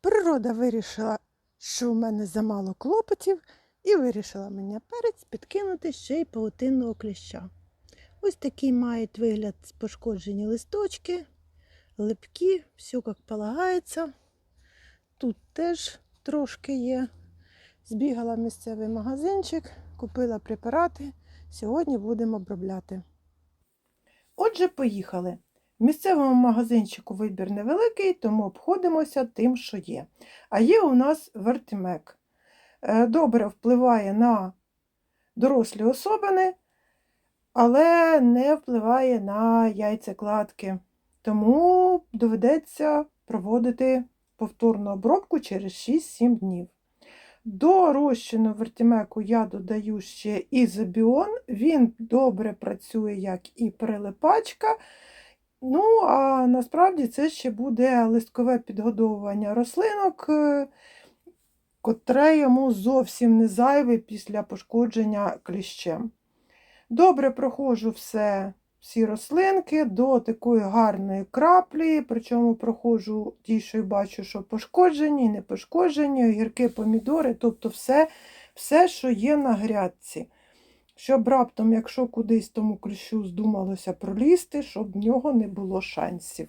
Природа вирішила, що в мене замало клопотів, і вирішила мені перець підкинути ще й паутинного кліща. Ось такий мають вигляд пошкоджені листочки, липкі, все як полагається. Тут теж трошки є. Збігала в місцевий магазинчик, купила препарати. Сьогодні будемо обробляти. Отже, поїхали. В місцевому магазинчику вибір невеликий, тому обходимося тим, що є. А є у нас вертимек. Добре впливає на дорослі особини, але не впливає на яйцекладки. Тому доведеться проводити повторну обробку через 6-7 днів. До розчину вертімеку я додаю ще ізобіон. Він добре працює як і прилипачка. Ну, а насправді це ще буде листкове підгодовування рослинок, е, котре йому зовсім не зайве після пошкодження кліщем. Добре проходжу все, всі рослинки до такої гарної краплі, причому проходжу ті, що й бачу, що пошкоджені, не пошкоджені, огірки, помідори, тобто все, все, що є на грядці. Щоб раптом, якщо кудись тому кліщу здумалося пролізти, щоб в нього не було шансів.